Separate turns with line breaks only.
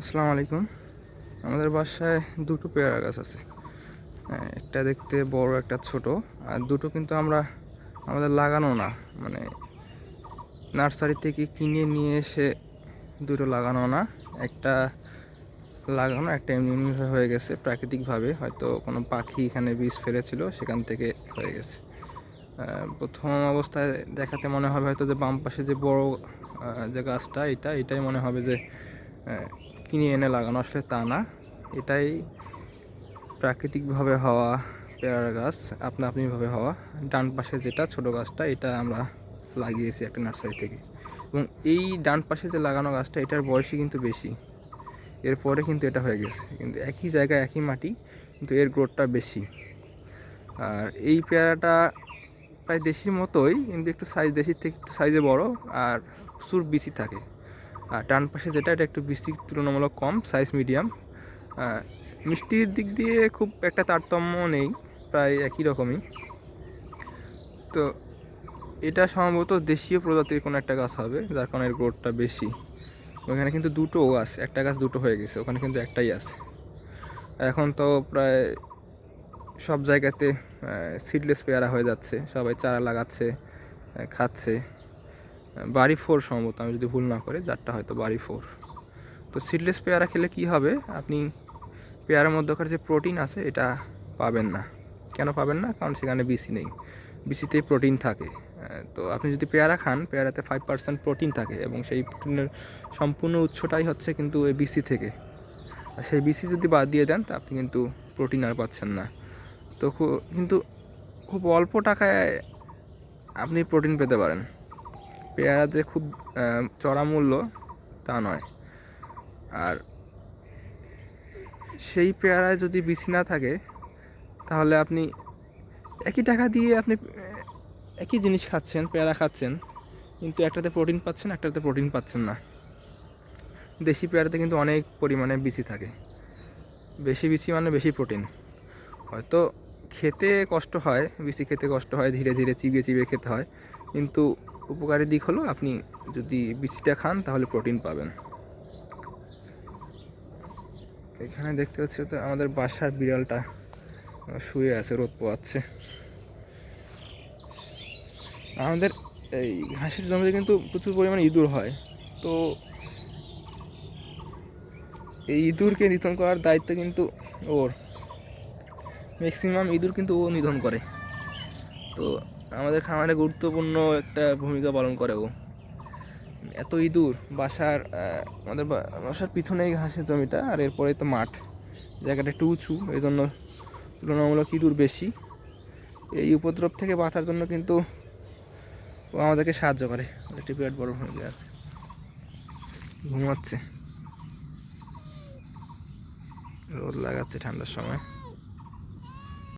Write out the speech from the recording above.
আসসালামু আলাইকুম। আমাদের বাসায় দুটো পেয়ারা গাছ আছে। হ্যাঁ, একটা দেখতে বড় একটা ছোট। আর দুটো কিন্তু আমরা আমাদের লাগানো না। মানে নার্সারি থেকে কিনে নিয়ে এসে দুটো লাগানো না। একটা লাগানো একটা এমনি এমনি হয়ে গেছে প্রাকৃতিকভাবে। হয়তো কোনো পাখি এখানে বীজ ফেলেছিল সেখান থেকে হয়ে গেছে। প্রথম অবস্থায় দেখাতে মনে হবে হয়তো যে বাম পাশে যে বড় যে গাছটা এটা এটাই মনে হবে যে কিনে এনে লাগানো আসলে তা না। এটাই প্রাকৃতিকভাবে হওয়া পেয়ারা গাছ, আপনা আপনিভাবে হওয়া। ডান পাশে যেটা, ছোট গাছটা, এটা আমরা লাগিয়েছি একটা নার্সারি থেকে। এবং এই ডান পাশে যে লাগানো গাছটা, এটার বয়সই কিন্তু বেশি। এরপরে কিন্তু এটা হয়ে গেছে। কিন্তু একই জায়গায় একই মাটি, কিন্তু এর গ্রোথটা বেশি। আর এই পেয়ারাটা প্রায় দেশির মতোই, কিন্তু একটু সাইজ দেশির থেকে একটু সাইজে বড়, আর প্রচুর বিচি থাকে। ডান পাশে যেটা, এটা একটু বৃষ্টি তুলনামূলক কম সাইজ মিডিয়াম মিষ্টির দিক দিয়ে খুব একটা তারতম্য নেই, প্রায় একই রকমই। তো এটা সম্ভবত দেশীয় প্রজাতির কোনো একটা গাছ হবে, যার কারণে এর বেশি। ওখানে কিন্তু দুটো গাছ একটা গাছ দুটো হয়ে গেছে, ওখানে কিন্তু একটাই আছে। এখন তো প্রায় সব জায়গাতে সিডলেস পেয়ারা হয়ে যাচ্ছে, সবাই চারা লাগাচ্ছে খাচ্ছে। বাড়ি ফোর সম্ভবত, আমি যদি ভুল না করে, যারটা হয়তো বাড়ি ফোর। তো সিডলেস পেয়ারা খেলে কি হবে? আপনি পেয়ারার মধ্যকার যে প্রোটিন আছে, এটা পাবেন না। কেন পাবেন না? কারণ সেখানে বিসি নেই। বিসিতেই প্রোটিন থাকে। তো আপনি যদি পেয়ারা খান, পেয়ারাতে ফাইভ পার্সেন্ট প্রোটিন থাকে এবং সেই প্রোটিনের সম্পূর্ণ উৎসটাই হচ্ছে কিন্তু এই বিসি থেকে। আর সেই বিসি যদি বাদ দিয়ে দেন, তা আপনি কিন্তু প্রোটিন আর পাচ্ছেন না। তো কিন্তু খুব অল্প টাকায় আপনি প্রোটিন পেতে পারেন। পেয়ারা যে খুব চড়া মূল্য, তা নয়। আর সেই পেয়ারায় যদি বিসি না থাকে, তাহলে আপনি একই টাকা দিয়ে আপনি একই জিনিস খাচ্ছেন, পেয়ারা খাচ্ছেন, কিন্তু একটাতে প্রোটিন পাচ্ছেন, একটাতে প্রোটিন পাচ্ছেন না। দেশি পেয়ারাতে কিন্তু অনেক পরিমাণে বিচি থাকে। বেশি বিচি মানে বেশি প্রোটিন। হয়তো খেতে কষ্ট হয় বেশি খেতে কষ্ট হয়, ধীরে ধীরে চিবিয়ে চিবিয়ে খেতে হয় কিন্তু উপকারী দিক হলো আপনি যদি বিচিটা খান, তাহলে প্রোটিন পাবেন। এখানে দেখতে পাচ্ছি তো আমাদের বাসার বিড়ালটা শুয়ে আছে, রোদ পোয়াচ্ছে আমাদের এই ঘাসের জমিতে কিন্তু প্রচুর পরিমাণে ইঁদুর হয়। তো এই ইঁদুরকে নিধন করার দায়িত্ব কিন্তু ওর। ম্যাক্সিমাম ইঁদুর কিন্তু ও নিধন করে। তো আমাদের খামারে গুরুত্বপূর্ণ একটা ভূমিকা পালন করে ও এত ইঁদুর, বাসার আমাদের বাসার পিছনেই ঘাসের জমিটা, আর এরপরে তো মাঠ। জায়গাটা একটু উঁচু এই জন্য তুলনামূলক ইঁদুর বেশি। এই উপদ্রব থেকে বাঁচার জন্য কিন্তু ও আমাদেরকে সাহায্য করে। একটি বিরাট বড় ভূমিকা আছে। ঘুমাচ্ছে। রোদ লাগাচ্ছে ঠান্ডার সময়।